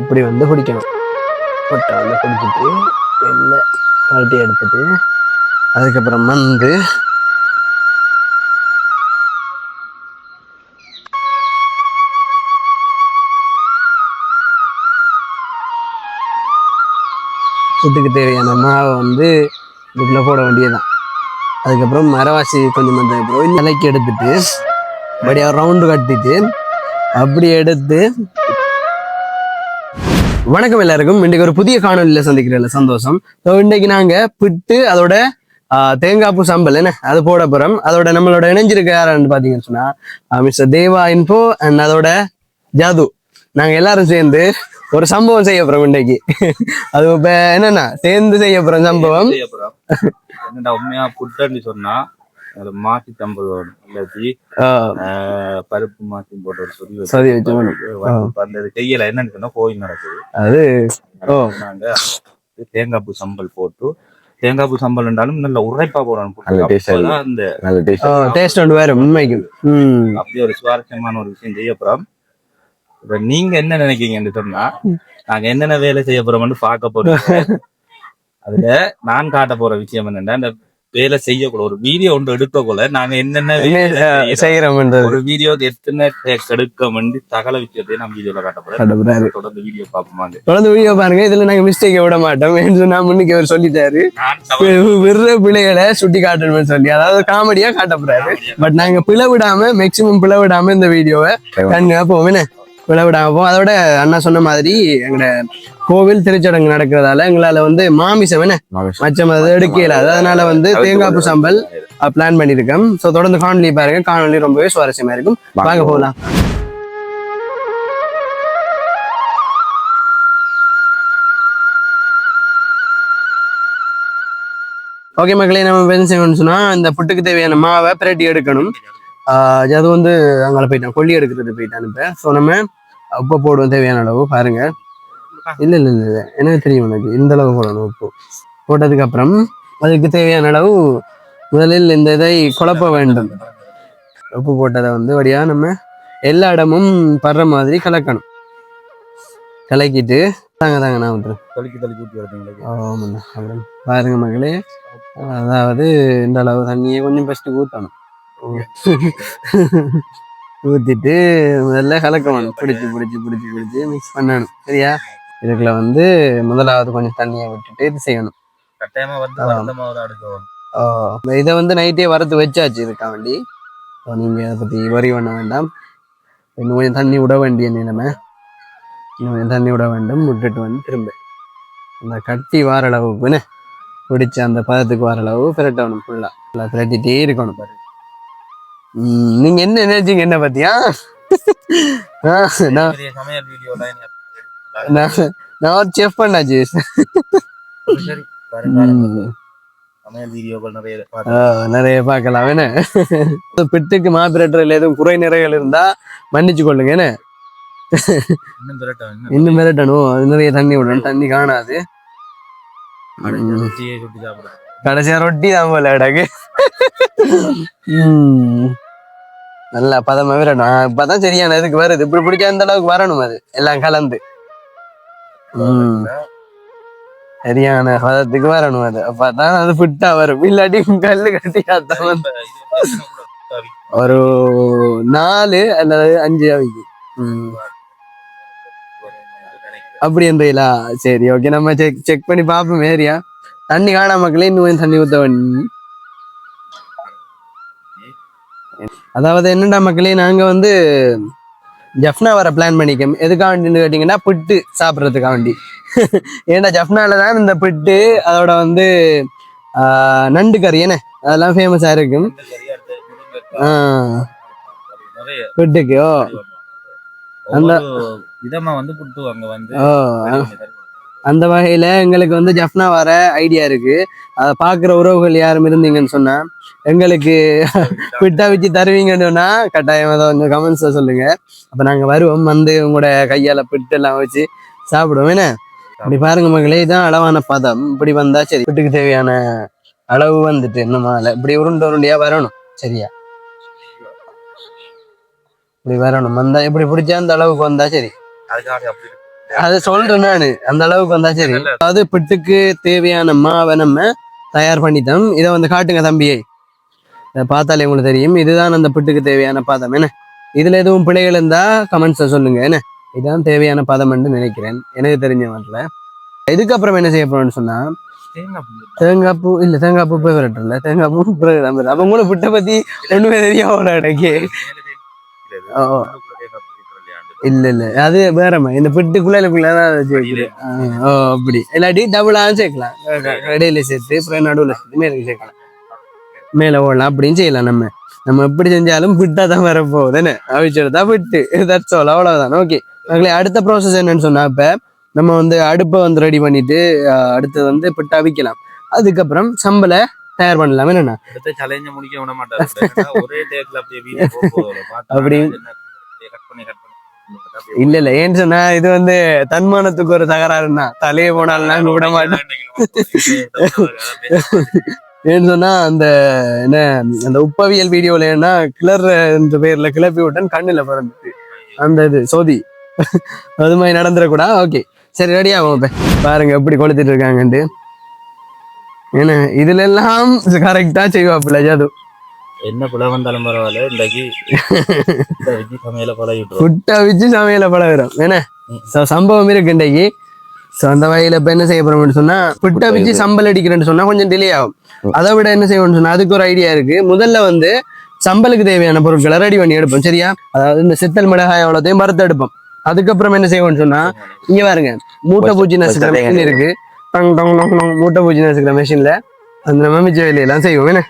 இப்படி வந்து குடிக்கணும்? கொட்டை வந்து குடிச்சிட்டு எண்ணெய் கழட்டி எடுத்துட்டு அதுக்கப்புறம் வந்து சுட்டுக்கு தேவையான மாவை வந்து இதுக்குள்ளே போட வேண்டியதுதான். அதுக்கப்புறம் மரவாசி கொஞ்சம் அந்த அப்புறம் நிலைக்கு எடுத்துட்டு அப்படியே ரவுண்டு கட்டிட்டு அப்படி எடுத்து வணக்கம் எல்லாருக்கும். இன்றைக்கு ஒரு புதிய காணொலியில் சந்திக்கிறதுல சந்தோஷம். ஸோ இன்றைக்கு நாங்க பிட்டு அதோட ஆ, சாம்பல் சம்பல் என்ன? அது போட போகிறோம் அதோட நம்மளோட இணைஞ்சிருக்க யாருன்னு பார்த்தீங்கன்னு சொன்னா மிஸ்டர் தேவா இன்போ அண்ட் அதோட ஜாது. நாங்க எல்லாரும் சேர்ந்து ஒரு சம்பவம் செய்ய போறோம் இன்னைக்கு அது இப்போ என்னன்னா சேர்ந்து செய்ய போகிறோம் சம்பவம். என்னடா உண்மையா சொன்னா மாத்தி தம்பது பருப்பு மாத்தி போட்டு ஒரு சொல்லி சரி. வந்து இது செய்யல என்னன்னு சொன்னா கோயில் நடக்குது. அது நாங்க தேங்காய் பூ சம்பல் போட்டு தேங்காய் பூ சம்பல் இருந்தாலும் நல்ல உரைப்பா போடணும் அந்த டேஸ்ட் ஒன்று வேறு உண்மைக்கு. ம். அப்படி ஒரு சுவாரஸ்யமான ஒரு விஷயம் செய்ய போறோம். இப்ப நீங்க என்ன நினைக்கிறீங்கன்னு சொன்னா நாங்க என்னென்ன வேலை செய்ய போறோம்னு பார்க்க போறோம். அதுல நான் காட்ட போற விஷயம் என்னன்னா இந்த வேலை செய்யக்கூட ஒரு வீடியோ ஒன்று எடுக்கக்குள்ள நாங்க என்னென்ன செய்யறோம். ஒரு வீடியோக்கு எத்தனை டேக்ஸ் எடுக்க வேண்டி சகல விஷயத்தையும் நம்ம வீடியோல காட்ட போறோம் கட்டுப்படுறாரு தொடர்ந்து வீடியோ பார்ப்போமாங்க தொடர்ந்து வீடியோ பாருங்க இதுல நாங்க மிஸ்டேக் விட மாட்டோம் சொன்னா முன்னுக்கு அவர் சொல்லிட்டாரு. விடுற பிள்ளைகளை சுட்டி காட்டணும்னு சொல்லி அதாவது காமெடியா காட்ட போறாரு பட் நாங்க பிள விடாம மேக்சிமம் பிள விடாம இந்த வீடியோவை கண்ணா போவோம் என்ன பிள விடாம போவோம் அதோட அண்ணா சொன்ன மாதிரி எங்களோட கோவில் திருச்சடங்கு நடக்கிறதால எங்களால வந்து மாமிசம் என்ன? மச்சம் அது எடுக்க இயலாது அதனால வந்து தேங்காய் பூ சம்பல் பிளான் பண்ணியிருக்கோம். ஸோ தொடர்ந்து காணொலி பாருங்க. காணொலி ரொம்பவே சுவாரஸ்யமா இருக்கும். வாங்க. போகலாம் ஓகே மக்களே நம்ம என்ன செய்யணும்னு சொன்னா இந்த புட்டுக்கு தேவையான மாவை பிரட்டி எடுக்கணும். அது வந்து அங்கே போயிட்டான். கொல்லி எடுக்கிறது போயிட்டான் இப்போ. ஸோ நம்ம உப்பு போடுவோம் தேவையான அளவு. பாருங்க. இல்லை இல்லை இல்லை இல்லை. எனக்கு தெரியும் எனக்கு. இந்த அளவு போடணும் உப்பு. போட்டதுக்கு அப்புறம் அதுக்கு தேவையான அளவு முதலில் இந்த இதை குழப்ப வேண்டும். உப்பு போட்டதை வந்து வழியா நம்ம எல்லா இடமும் படுற மாதிரி கலக்கணும். கலக்கிட்டு தாங்க தாங்க நான் வந்துடுறேன். தொலைக்கி தொலைக்கி ஊற்றி வருதுங்களா ஆமாண்ணா. அப்புறம் பாருங்க மகளே. அதாவது இந்த அளவு தண்ணியை கொஞ்சம் ஃபஸ்ட்டு ஊற்றணும் ஊற்றிட்டு முதல்ல கலக்கணும். பிடிச்சி பிடிச்சி பிடிச்சி பிடிச்சி மிக்ஸ் பண்ணணும். சரியா? இதுக்குள்ள வந்து முதலாவது கொஞ்சம் தண்ணியை விட்டுட்டு இது செய்யணும். இதை வந்து நைட்டே வறுத்து வச்சாச்சு இதுக்கா வேண்டி ஸோ நீங்கள் அதை பற்றி வரி பண்ண வேண்டாம். இன்னும் கொஞ்சம் தண்ணி விட வேண்டிய நிலைமை. இன்னும் கொஞ்சம் தண்ணி விட வேண்டும். விட்டுட்டு வந்து திரும்ப. அந்த கட்டி வார அளவுக்கு என்ன பிடிச்ச அந்த பதத்துக்கு வர அளவு பிரட்டணும் ஃபுல்லாக ஃபுல்லாக பிரட்டிகிட்டே இருக்கணும் பாரு. நீங்க என்ன நினைச்சீங்க? என்ன பத்தியா? நான் ஒரு செஃப் பண்ணாச்சு நிறைய பார்க்கலாம் என்ன? பிட்டுக்கு மாப்பிரட்டரில் எதுவும் குறை நிறைகள் இருந்தா மன்னிச்சு கொள்ளுங்க என்ன? இன்னும் மிரட்டணும் அது நிறைய தண்ணி விடணும் தண்ணி காணாது. கடைசியா ரொட்டி தான் போல இடக்கு. நல்லா பதமா விரணும் இப்பதான் சரியான இதுக்கு வருது. இப்படி பிடிச்ச அந்த அளவுக்கு வரணும் அது. எல்லாம் கலந்து. உம் சரியான பதத்துக்கு வரணும் அது. அப்பதான் அது ஃபிட்டா வரும். இல்லாட்டி கல்லு கட்டி வந்து ஒரு நாலு அல்லது அஞ்சு அவைக்கு. அப்படி என்றீங்களா சரி ஓகே நம்ம செக் செக் பண்ணி பார்ப்போம் ஏரியா. தண்ணி காணாம மக்களே இன்னும் தண்ணி ஊற்ற வேணும் அதாவது என்னடா மக்களே நாங்க வந்து ஜஃப்னா வர பிளான் பண்ணிக்கோம் எதுக்காக வேண்டின்னு கேட்டிங்கன்னா புட்டு சாப்பிட்றதுக்காக வேண்டி ஏன்னா ஜஃப்னால தான் இந்த புட்டு அதோட வந்து நண்டு கறி என்ன? அதெல்லாம் ஃபேமஸாக இருக்கும். புட்டுக்கு ஓ. அந்த- ஒவ்வொரு விதமா வந்து புட்டு அங்க வந்து ஓ அந்த வகையில எங்களுக்கு வந்து ஜஃப்னா வர ஐடியா இருக்கு. அதை பார்க்குற உறவுகள் யாரும் இருந்தீங்கன்னு சொன்னா எங்களுக்கு பிட்டா வச்சு தருவீங்கன்னு சொன்னா கட்டாயம் அதை கொஞ்சம் கமெண்ட்ஸ்ல சொல்லுங்க. அப்ப நாங்க வருவோம் வந்து உங்களோட கையால பிட்டு எல்லாம் வச்சு சாப்பிடுவோம் என்ன? இப்படி பாருங்க மகளே இதான் அளவான பதம். இப்படி வந்தா சரி. பிட்டுக்கு தேவையான அளவு வந்துட்டு நம்மளால இப்படி உருண்டை உருண்டையா வரணும். சரியா? இப்படி வரணும். வந்தா இப்படி பிடிச்சா அந்த அளவுக்கு வந்தா சரி. அப்படி அதை சொல்றேன் நானு. அந்த அளவுக்கு வந்தா சரி. அதாவது பிட்டுக்கு தேவையான மாவை நம்ம தயார் பண்ணிட்டோம். இதை வந்து காட்டுங்க தம்பியை. இதை பார்த்தாலே உங்களுக்கு தெரியும். இதுதான் அந்த பிட்டுக்கு தேவையான பாதம். என்ன? இதுல எதுவும் பிழைகள் இருந்தா கமெண்ட்ஸ்ல சொல்லுங்க. என்ன? இதுதான் தேவையான பதம்னு நினைக்கிறேன். எனக்கு தெரிஞ்ச வரல இதுக்கப்புறம் என்ன செய்ய போறோம்னு சொன்னா தேங்காய் பூ இல்ல தேங்காய் பூ போய் வரட்டும்ல தேங்காய் பூ பிறகு. அப்ப கூட புட்டை பத்தி ஒண்ணுமே தெரியாம எனக்கு. ஓ. இல்ல இல்ல. அது வேறமா இந்த பிட்டுக்குள்ளக்குள்ளதான் அதை சேர்க்குது. ஓ அப்படி. இல்லாட்டி டபுளாகவும் சேர்க்கலாம். இடையில சேர்த்து அப்புறம் நடுவில் சேர்த்து மேலே சேர்க்கலாம். மேலே ஓடலாம். அப்படின்னு செய்யலாம் நம்ம. நம்ம எப்படி செஞ்சாலும் பிட்டா தான் வர போகுது என்ன? அவிச்செடுத்தா பிட்டு தட்ஸ் ஆல் அவ்வளவுதான். ஓகே மகளே அடுத்த ப்ராசஸ் என்னன்னு சொன்னா இப்ப நம்ம வந்து அடுப்பை வந்து ரெடி பண்ணிட்டு அடுத்தது வந்து பிட்டு அவிக்கலாம். அதுக்கப்புறம் சம்பளை தயார் பண்ணலாம். என்னண்ணா முடிக்க விட அப்படியே இல்ல இல்ல. ஏன்னு சொன்னா இது வந்து தன்மானத்துக்கு ஒரு தகராறுன்னா தலையே போனாலும் நாங்க விட மாட்டோம் ஏன்னு சொன்னா அந்த என்ன அந்த உப்பவியல் வீடியோல என்ன கிளர் என்ற பேர்ல கிளப்பி விட்டன் கண்ணுல பிறந்துச்சு. அந்த இது சோதி. அது மாதிரி நடந்துடக்கூடா ஓகே சரி ரெடி ஆகும் இப்ப. பாருங்க எப்படி கொளுத்திட்டு இருக்காங்கன்ட்டு. ஏன்னா இதுல எல்லாம் கரெக்டா செய்வாப்புல ஜாது. என்ன பிள்ளை வந்தாலும் பரவாயில்ல இன்றைக்கு சமையல பழகிட்டு புட்டை வச்சு சமையல பழகிறோம். என்ன? சம்பவம் இருக்கு இன்றைக்கு. ஸோ அந்த வகையில் இப்போ என்ன செய்ய போறோம்னு சொன்னா புட்டை வச்சு சம்பல் அடிக்கிறேன்னு சொன்னா கொஞ்சம் டிலே ஆகும். அதை விட என்ன செய்யணும்னு சொன்னா அதுக்கு ஒரு ஐடியா இருக்கு. முதல்ல வந்து சம்பலுக்கு தேவையான பொருட்களை ரெடி பண்ணி எடுப்போம் சரியா? அதாவது இந்த சித்தல் மிளகாய் அவ்வளோத்தையும் வறுத்து எடுப்போம். அதுக்கப்புறம் என்ன செய்வோம்னு சொன்னா இங்க பாருங்க மூட்டை பூச்சி நசுக்கிற மிஷின் இருக்கு. டங் டங் டங் டங் மூட்டை பூச்சி நசுக்கிற மிஷின்ல அந்த நம்ம மிச்ச வேலையெல்லாம் செய்வோம் என்ன?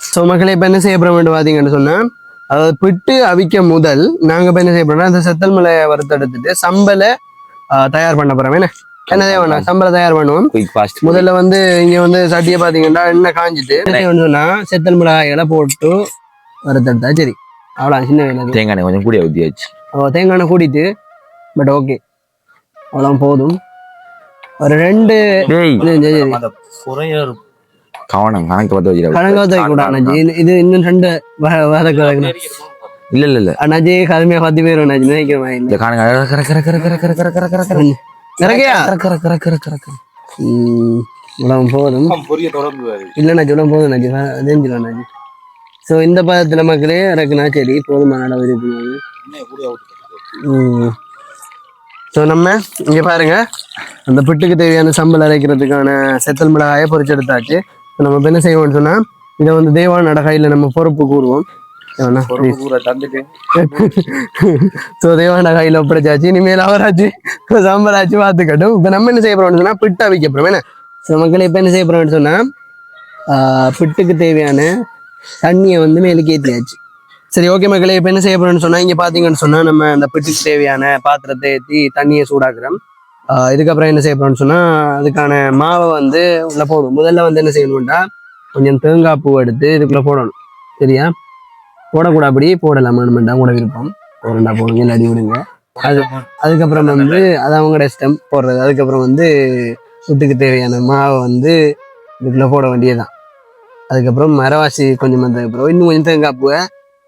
ஸோ மக்களே இப்போ என்ன செய்ய போறோம் பார்த்தீங்கன்னு சொன்னா அதாவது பிட்டு அவிக்க முதல் நாங்க இப்போ என்ன செய்ய அந்த செத்தல் மலையை வறுத்தெடுத்துட்டு சம்பலை தயார் பண்ண போறோம் என்ன? என்ன செய்வோம் சம்பளை தயார் பண்ணுவோம். குயிக் ஃபாஸ்ட் முதல்ல வந்து இங்க வந்து சட்டியை பாத்தீங்கன்னா எண்ணெய் காஞ்சிட்டு சொன்னா செத்தல் மிளகாய்களை போட்டு வறுத்தெடுத்தா சரி. அவ்வளோ சின்ன வேலை. தேங்காய் எண்ணெய் கொஞ்சம் கூடிய ஊற்றியாச்சு அவ தேங்காய் எண்ணெய் கூட்டிட்டு பட் ஓகே அவ்வளோ போதும். ஒரு ரெண்டு கவனம் கணக்கு பார்த்து வச்சிருக்க கணக்கு வைக்க கூட அண்ணாஜி இது- இன்னும் ரெண்டு இல்ல இல்ல இல்ல. அண்ணாஜி கடுமையா பத்து பேர் அண்ணாஜி நினைக்கிற இறக்கையா? இறக்கு இறக்கு இறக்கு இறக்கு இறக்கு இவ்வளவு போதும். இல்லைண்ணா சொல்லும் போதும் நஜி தெரிஞ்சிடும் நஜி ஸோ இந்த பதத்தில் மக்களே இறக்குனா சரி போதுமான அளவு இருக்குது ஸோ நம்ம இங்கே பாருங்க. அந்த புட்டுக்கு தேவையான சம்பல் அரைக்கிறதுக்கான செத்தல் மிளகாயை பொறிச்செடுத்தாச்சு நம்ம என்ன செய்வோம்னு சொன்னால் இதை வந்து தேவான நடகாயில நம்ம பொறுப்பு கூறுவோம். தந்துட்டு. ஸோ தேவான கையில ஒப்படைச்சாச்சு. இனிமேல் அவராச்சு சாம்பராச்சு பார்த்துக்கட்டும். இப்போ நம்ம என்ன செய்ய போறோம்னு சொன்னா பிட்டு என்ன? ஸோ மக்கள் இப்போ என்ன செய்ய போறோம்னு சொன்னா ஆஹ், பிட்டுக்கு தேவையான தண்ணியை வந்து மேலுக்கு ஏற்றியாச்சு சரி ஓகே மக்களே இப்போ என்ன செய்ய போறோம்னு சொன்னா இங்க பாத்தீங்கன்னு சொன்னா நம்ம அந்த பிட்டுக்கு தேவையான பாத்திரத்தை ஏற்றி தண்ணியை சூடாக்குறோம். இதுக்கப்புறம் என்ன செய்ய போறோம்னு சொன்னா அதுக்கான மாவை வந்து உள்ள போடணும். முதல்ல வந்து என்ன செய்யணும்னா கொஞ்சம் தேங்காய் பூ எடுத்து இதுக்குள்ள போடணும். சரியா? போடக்கூடாது அப்படி போடலாம் வேணுமெண்டா கூட விருப்பம். போடண்டா போடுங்க இல்லாடி விடுங்க. அது அதுக்கப்புறம் வந்து அது அவங்களோட இஷ்டம் போடுறது. அதுக்கப்புறம் வந்து வீட்டுக்கு தேவையான மாவை வந்து வீட்டில் போட வேண்டியதுதான். அதுக்கப்புறம் மரவாசி கொஞ்சம் வந்ததுக்கப்புறம் இன்னும் கொஞ்சம் தேங்காய் பூவை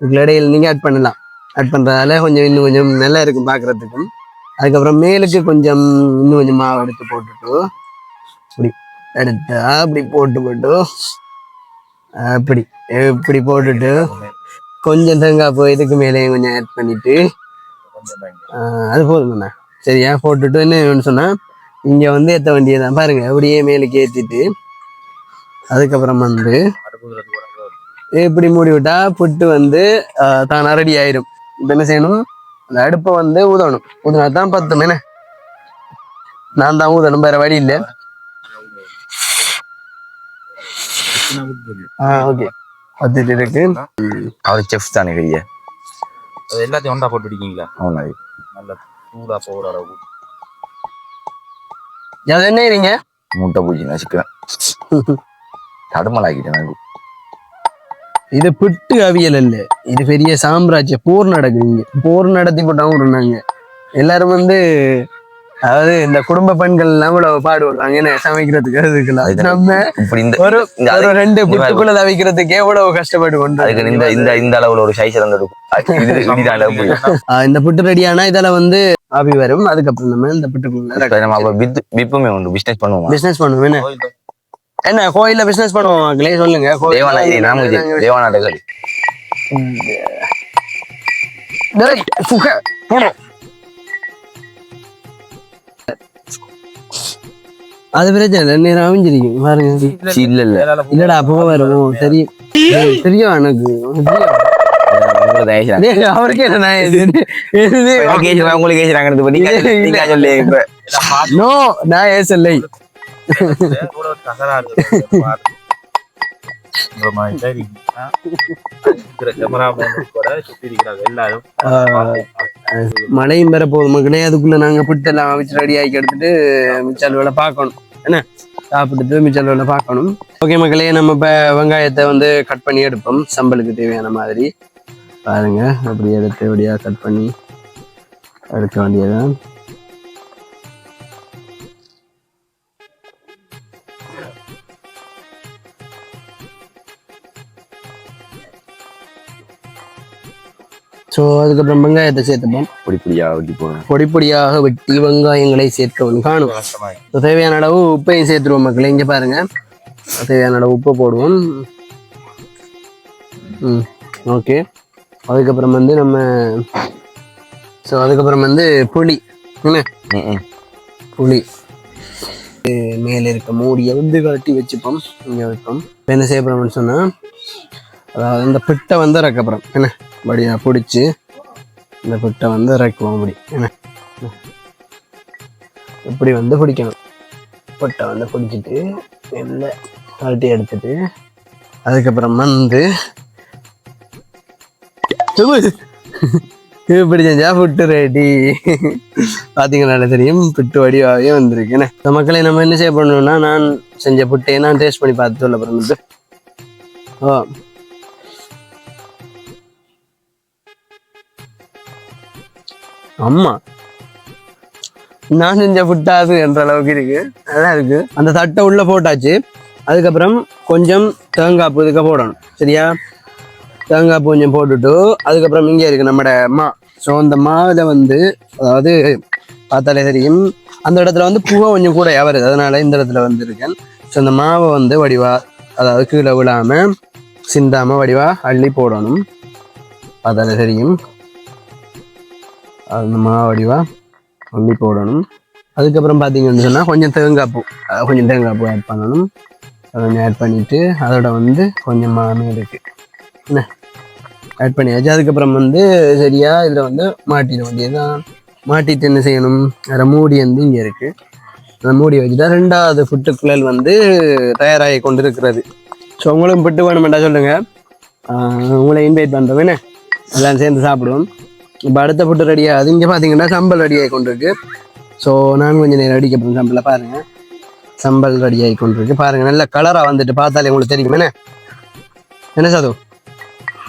இதுக்குள்ள இடையில நீங்கள் ஆட் பண்ணலாம். ஆட் பண்ணுறதால கொஞ்சம் இன்னும் கொஞ்சம் நல்லா இருக்கும் பார்க்குறதுக்கும் அதுக்கப்புறம் மேலுக்கு கொஞ்சம் இன்னும் கொஞ்சம் மாவு எடுத்து போட்டுட்டு இப்படி எடுத்தா அப்படி போட்டு போட்டு அப்படி இப்படி போட்டுட்டு கொஞ்சம் தேங்காய் போய் இதுக்கு மேலேயும் கொஞ்சம் ஆட் பண்ணிட்டு அது அது போதுங்கண்ணா சரியா? போட்டுட்டு என்ன வேணும்னு சொன்னால் இங்கே வந்து வண்டியை தான் பாருங்க அப்படியே மேலுக்கு ஏற்றிட்டு அதுக்கப்புறம் வந்து இப்படி மூடி விட்டா புட்டு வந்து தானாக ரெடி ஆயிரும். இப்போ என்ன செய்யணும்? அந்த அடுப்பை வந்து ஊதணும். ஊதினா தான் பத்தும் என்ன? நான் தான் ஊதணும் வேற வழி இல்லை. ஆ ஓகே பத்துட்டு இருக்கு. அவர் செஃப் தானே பெரிய அது எல்லாத்தையும் ஒன்றா போட்டு அடிக்கீங்களா அவனா நல்ல சூடா போகிற அளவு அது என்ன இருங்க முட்டை பூச்சி நசுக்கிறேன் தடுமலாக்கிட்டேன் இது பிட்டு அவியல் இல்ல இது பெரிய சாம்ராஜ்ய போர் நடக்குது இங்க. போர் நடத்தி போட்டாவும் இருந்தாங்க. எல்லாரும் வந்து அதாவது இந்த குடும்ப பெண்கள் எல்லாம் கூட பாடுவாங்க என்ன சமைக்கிறதுக்கு அதுக்கெல்லாம். நம்ம இப்படி இந்த ஒரு ஒரு ரெண்டு புட்டுக்குள்ள தவிக்கிறதுக்கு எவ்வளவு கஷ்டப்பட்டு கொண்டு அதுக்கு இந்த இந்த இந்த அளவுல ஒரு சைஸ் இருந்திருக்கும் இந்த புட்டு ரெடியானா இதுல வந்து ஆவி வரும். அதுக்கப்புறம் நம்ம இந்த புட்டுக்குள்ள நம்ம விப்புமே உண்டு. பிசினஸ் பண்ணுவோம்? பிசினஸ் பண்ணுவோம். என்ன? என்ன கோயில்ல பிசினஸ் பண்ணுவோம் மக்களே சொல்லுங்க. கோயில்ல தேவானா இது நாம அது பிரச்சனை இல்லை நேரம் அவிஞ்சிருக்கும் பாருங்க. இல்ல இல்ல. இல்லடா போக வரும். தெரியும் தெரியும்? எனக்கு அவருக்கே நான் உங்களுக்கு நோ நான் ஏசல்லை மழையும் பெற போகுது. மக்களே அதுக்குள்ள நாங்க புட்டெல்லாம் வச்சு ரெடி ஆக்கி எடுத்துட்டு மிச்சல் வேலை பார்க்கணும். என்ன? சாப்பிட்டுட்டு மிச்சல் பார்க்கணும். ஓகே மக்களே நம்ம இப்ப வெங்காயத்தை வந்து கட் பண்ணி எடுப்போம். சம்பளுக்கு தேவையான மாதிரி. பாருங்க அப்படி எடுத்து அப்படியா கட் பண்ணி எடுக்க வேண்டியதுதான். ஸோ அதுக்கப்புறம் வெங்காயத்தை சேர்த்துப்போம். பொடி பொடியா வெட்டி போடுங்க. பொடி பொடியாக வெட்டி வெங்காயங்களை சேர்க்கவும் காணும். தேவையான அளவு உப்பையும் சேர்த்துருவோம் மக்களே. இங்கே பாருங்க. தேவையான அளவு உப்பு போடுவோம். ம் ஓகே. அதுக்கப்புறம் வந்து நம்ம ஸோ அதுக்கப்புறம் வந்து புளி. என்ன? ம், ம். புளி மேலே இருக்க மூடியை வந்து கழட்டி வச்சுப்போம். இங்கே வைப்போம். இப்போ என்ன செய்ய போகிறோம்னு சொன்னால் அதாவது இந்த பிட்டை வந்து இறக்கப்புறம் என்ன? படியா பிடிச்சி இந்த பிட்டை வந்து இறக்குவோம் அப்படி. என்ன? இப்படி வந்து பிடிக்கணும். பிட்டை வந்து பிடிச்சிட்டு மெல்ல கழட்டி எடுத்துட்டு அதுக்கப்புறம் வந்து இப்படி செஞ்சா புட்டு ரெடி பார்த்தீங்கன்னா தெரியும் புட்டு வடிவாகவே வந்திருக்கு. என்ன? இந்த மக்களை நம்ம என்ன செய்ய பண்ணணும்னா நான் செஞ்ச புட்டையை நான் டேஸ்ட் பண்ணி பார்த்து சொல்ல போகிறேன் ஓ. ஆமாம் நான் செஞ்ச புட்டாது என்ற அளவுக்கு இருக்கு. நல்லா இருக்கு. அந்த தட்டை உள்ள போட்டாச்சு. அதுக்கப்புறம் கொஞ்சம் தேங்காய் பூ போடணும். சரியா? தேங்காய் பூ கொஞ்சம் போட்டுட்டு அதுக்கப்புறம் இங்கே இருக்கு நம்மட மா ஸோ அந்த மாவில் வந்து அதாவது பார்த்தாலே தெரியும். அந்த இடத்துல வந்து பூவை கொஞ்சம் கூட வருது அதனால இந்த இடத்துல வந்து இருக்கேன். ஸோ அந்த மாவை வந்து வடிவா அதாவது கீழே விழாம சிந்தாமல் வடிவா அள்ளி போடணும். பார்த்தாலே தெரியும். அந்த மா வடிவாக அள்ளி போடணும். அதுக்கப்புறம் பார்த்தீங்கன்னு சொன்னால் கொஞ்சம் தேங்காய் பூ கொஞ்சம் தேங்காய் பூ ஆட் பண்ணணும். அதை கொஞ்சம் ஆட் பண்ணிவிட்டு அதோட வந்து கொஞ்சம் மாமே என்ன? ஆட் பண்ணியாச்சு. அதுக்கப்புறம் வந்து சரியாக இதில் வந்து மாட்டிட வேண்டியதுதான். மாட்டிட்டு என்ன செய்யணும்? வேறு மூடி வந்து இங்கே இருக்குது அந்த மூடி வச்சுட்டா ரெண்டாவது புட்டுக்குழல் வந்து தயாராகி கொண்டு இருக்கிறது ஸோ உங்களும் புட்டு வேணுமெண்டா சொல்லுங்கள் உங்களை இன்வைட் பண்ணுறோம் என்ன? எல்லாம் சேர்ந்து சாப்பிடுவோம். இப்போ அடுத்த புட்டு ரெடி அது இங்கே பார்த்தீங்கன்னா சம்பல் ரெடி ஆகி கொண்டிருக்கு. ஸோ நான் கொஞ்சம் நேரம் அடிக்க போகிறேன் சம்பளை பாருங்கள் சம்பல் ரெடி ஆகி கொண்டிருக்கு. பாருங்கள் நல்ல கலராக வந்துட்டு பார்த்தாலே உங்களுக்கு தெரியும். என்ன? என்ன சாது?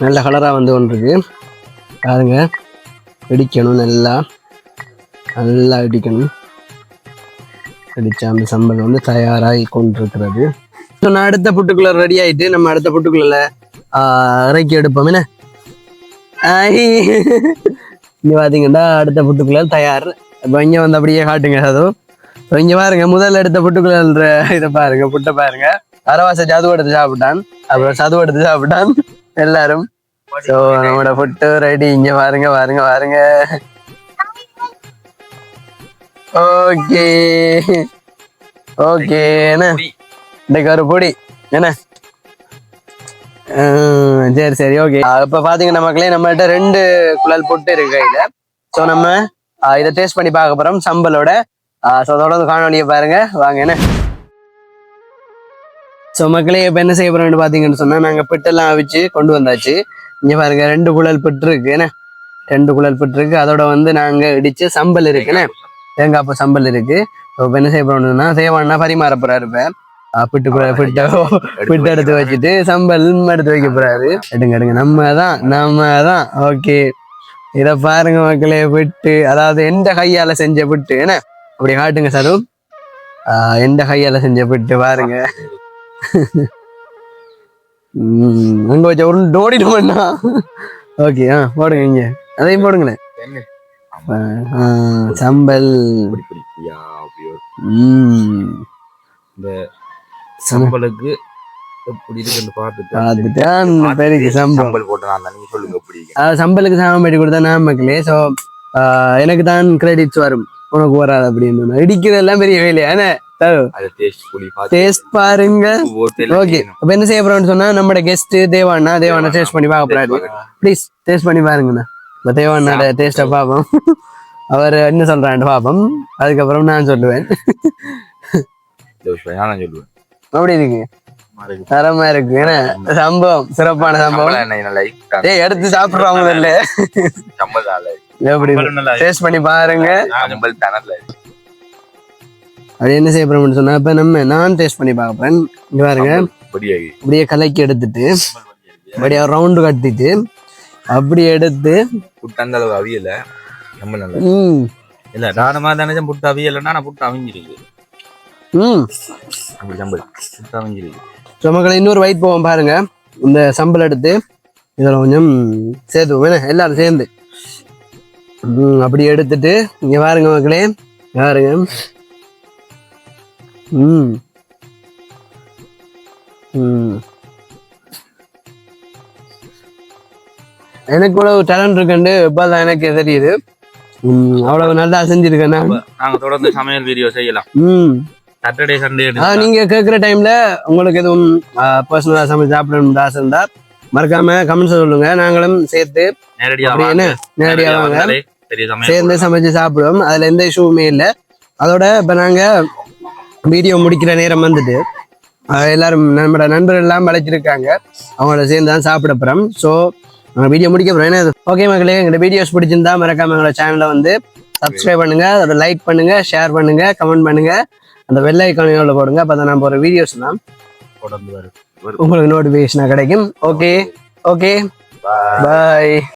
நல்ல கலராக வந்து கொண்டிருக்கு. பாருங்க இடிக்கணும் நல்லா. நல்லா இடிக்கணும் இடிச்சா அந்த சம்பல் வந்து தயாராகி கொண்டிருக்கிறது. ஸோ நான் அடுத்த புட்டுக்குள்ளே ரெடி ஆகிட்டு நம்ம அடுத்த புட்டுக்குள்ளே இறக்கி எடுப்போம். என்ன? இங்க பாத்தீங்கன்னா அடுத்த புட்டுக்குள்ள தயார். இப்போ இங்க வந்து அப்படியே காட்டுங்க அதுவும் இப்போ இங்க பாருங்க முதல்ல எடுத்த புட்டுக்குள்ள இதை பாருங்க புட்டை பாருங்க. அரவாச ஜது எடுத்து சாப்பிட்டான். அப்புறம் சது எடுத்து சாப்பிட்டான். எல்லாரும். ஸோ நம்மளோட புட்டு ரெடி இங்க பாருங்க பாருங்க பாருங்க. ஓகே ஓகே என்ன? இன்னைக்கு ஒரு பொடி என்ன? சரி சரி ஓகே இப்ப பாத்தீங்கன்னா மக்களே நம்மகிட்ட ரெண்டு குழல் பொட்டு இருக்கு கையில. ஸோ நம்ம இத இதை டேஸ்ட் பண்ணி பார்க்க போறோம். சம்பலோட ஸோ தொடர்ந்து காணொலியை பாருங்க. வாங்க என்ன? ஸோ மக்களே இப்போ என்ன செய்ய போறோம்னு பார்த்தீங்கன்னு சொன்னா நாங்க பிட்டெல்லாம் அவிச்சு கொண்டு வந்தாச்சு. இங்க பாருங்க ரெண்டு குழல் பிட்டு இருக்கு என்ன? ரெண்டு குழல் பிட்டு இருக்கு. அதோட வந்து நாங்க இடிச்சு சம்பல் இருக்குன்னு தேங்காய் பூ சம்பல் இருக்கு. ஸோ இப்போ என்ன செய்ய போறோம்னா சேவானா பரிமாற போறாரு இப்ப. பிட்டு பிட்டை பிட்டு எடுத்து வச்சுட்டு சம்பல் எடுத்து வைக்க போறாரு. எடுங்க எடுங்க. நம்ம தான் நம்ம தான். ஓகே. இத பாருங்க மக்களே பிட்டு. அதாவது எந்த கையால செஞ்ச பிட்டு என்ன? அப்படி காட்டுங்க சரு. எந்த கையால செஞ்ச பிட்டு பாருங்க. அங்க வச்ச ஒரு டோடிடுமாண்ணா ஓகே ஆ போடுங்க இங்க. அதையும் போடுங்களேன். சம்பல். உம் சம்பளுக்கு எப்படி இருக்குன்னு பார்த்துட்டு அதுதான் பெருக்கு சம்பளம்? சம்பல் போட்டு நான் நீங்க சொல்லுங்க எப்படி அஹ் சம்பளுக்கு சாமம் பெட்டி கொடுத்தா நான் மக்களே ஸோ எனக்கு தான் கிரெடிட்ஸ் வரும். உனக்கு வராது அப்படின்னு இடிக்கிறதெல்லாம் பெரிய வேலையா? டேஸ்ட் டேஸ்ட் பாருங்க. ஓகே. இப்போ என்ன செய்ய போறோம்னு சொன்னா நம்மளோட கெஸ்ட் தேவாண்ணா தேவாண்ணா டேஸ்ட் பண்ணி பார்க்க போறாரு. ப்ளீஸ் டேஸ்ட் பண்ணி பாருங்கண்ணா. இப்போ தேவாண்ணோட டேஸ்ட்டை பார்ப்போம். அவர் என்ன சொல்றான்னு பார்ப்போம். அதுக்கப்புறம் நான் சொல்லுவேன். நான் சொல்லுவேன். அப்படி இருக்கு? தரமா இருக்கு. ஏன்னா சம்பவம்? சிறப்பான சம்பவம். ஏய் எடுத்து நல்லா இருக்கு. எப்படி. டேஸ்ட் பண்ணி பாருங்க. சம்பல் தனத்துல இருக்கு. அது என்ன செய்ய போறோம்னு சொன்னா இப்ப நம்ம நான் டேஸ்ட் பண்ணி போறேன். இங்க பாருங்க. பொடியா இருக்கு. அப்படியே கலக்கி எடுத்துட்டு அப்படியே ரவுண்டு கட்டிட்டு அப்படி எடுத்து புட்டு அந்த அளவு அவியல. சம்பல் நல்லா இல்ல நானுமா தானே புட்டு அவியலைன்னா நான் புட்டு அவிஞ்சிருக்கு ம். சம்பல் இன்னொரு வயிட் போவோம் பாருங்க. இந்த சம்பல் எடுத்து இதில் கொஞ்சம் சேர்த்து வேணா எல்லாரும் சேர்ந்து. அப்படி எடுத்துட்டு இங்க பாருங்க மக்களே. பாருங்க. ம். ம். எனக்கு இவ்வளவு டேலண்ட் இருக்குன்னு இப்போதான் எனக்கு தெரியுது. அவ்வளவு நல்லா செஞ்சிருக்கேன் நாங்க தொடர்ந்து சமையல் வீடியோ செய்யலாம். ம். சாட்டர்டே சண்டே நீங்க கேட்குற டைம்ல உங்களுக்கு எதுவும் பர்சனலா சமைச்சு சாப்பிடணும்னு ஆசை இருந்தா மறக்காம கமெண்ட்ஸ் சொல்லுங்க. நாங்களும் சேர்த்து என்ன வாங்க. நேரடியா வாங்க. சேர்ந்து சமைச்சு சாப்பிடுவோம். அதுல எந்த இஷ்யூவுமே இல்லை. அதோட இப்ப நாங்க வீடியோ முடிக்கிற நேரம் வந்துட்டு எல்லாரும் நம்மளோட நண்பர்கள் எல்லாம் அழைச்சிருக்காங்க. அவங்களோட சேர்ந்து தான் சாப்பிட போறோம். ஸோ நாங்கள் வீடியோ முடிக்க போறோம். என்ன ஓகே மக்களே எங்களோட வீடியோஸ் பிடிச்சிருந்தா மறக்காம எங்களோட சேனலை வந்து சப்ஸ்கிரைப் பண்ணுங்க. அதோட லைக் பண்ணுங்க ஷேர் பண்ணுங்க கமெண்ட் பண்ணுங்க. அந்த வெள்ளை ஐக்கானியோட போடுங்க. அப்போ தான் நான் போகிற வீடியோஸ் எல்லாம் தொடர்ந்து வரும். உங்களுக்கு நோட்டிஃபிகேஷனாக கிடைக்கும். Okay okay bye